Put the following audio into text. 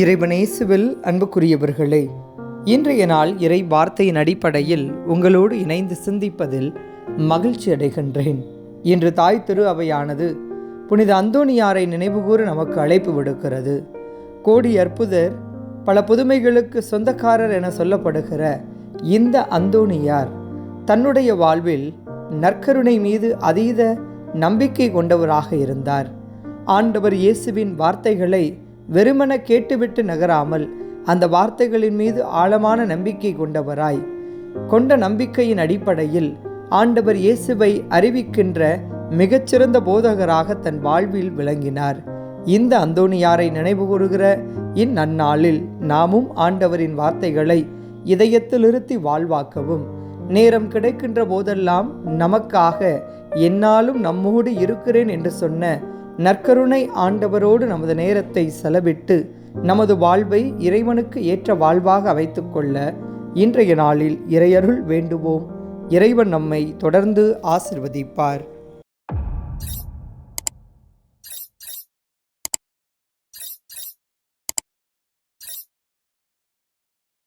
இறைவனேசுவில் அன்புக்குரியவர்களே இன்றைய நாள் இறை வார்த்தையின் அடிப்படையில் உங்களோடு இணைந்து சிந்திப்பதில் மகிழ்ச்சி அடைகின்றேன். இன்று தாய் திரு அவையானது புனித அந்தோணியாரை நினைவுகூறு நமக்கு அழைப்பு விடுக்கிறது. கோடி அற்புதர் பல புதுமைகளுக்கு சொந்தக்காரர் என சொல்லப்படுகிற இந்த அந்தோணியார் தன்னுடைய வாழ்வில் நற்கருணை மீது அதீத நம்பிக்கை கொண்டவராக இருந்தார். ஆண்டவர் இயேசுவின் வார்த்தைகளை வெறுமன கேட்டுவிட்டு நகராமல் அந்த வார்த்தைகளின் மீது ஆழமான நம்பிக்கை கொண்டவராய். கொண்ட நம்பிக்கையின் அடிப்படையில் ஆண்டவர் இயேசுவை அறிவிக்கின்ற மிகச்சிறந்த போதகராக தன் வாழ்வில் விளங்கினார். இந்த அந்தோணியாரை நினைவுகூறுகிற இந்நன்னாளில் நாமும் ஆண்டவரின் வார்த்தைகளை இதயத்தில் இருத்தி வாழ்வாக்கவும். நேரம் கிடைக்கின்ற போதெல்லாம் நமக்காக என்னாலும் நம்மோடு இருக்கிறேன் என்று சொன்ன நற்கருணை ஆண்டவரோடு நமது நேரத்தை செலவிட்டு நமது வாழ்வை இறைவனுக்கு ஏற்ற வாழ்வாக அமைத்துக்கொள்ள இன்றைய நாளில் இறையருள் வேண்டுவோம். இறைவன் நம்மை தொடர்ந்து ஆசிர்வதிப்பார்.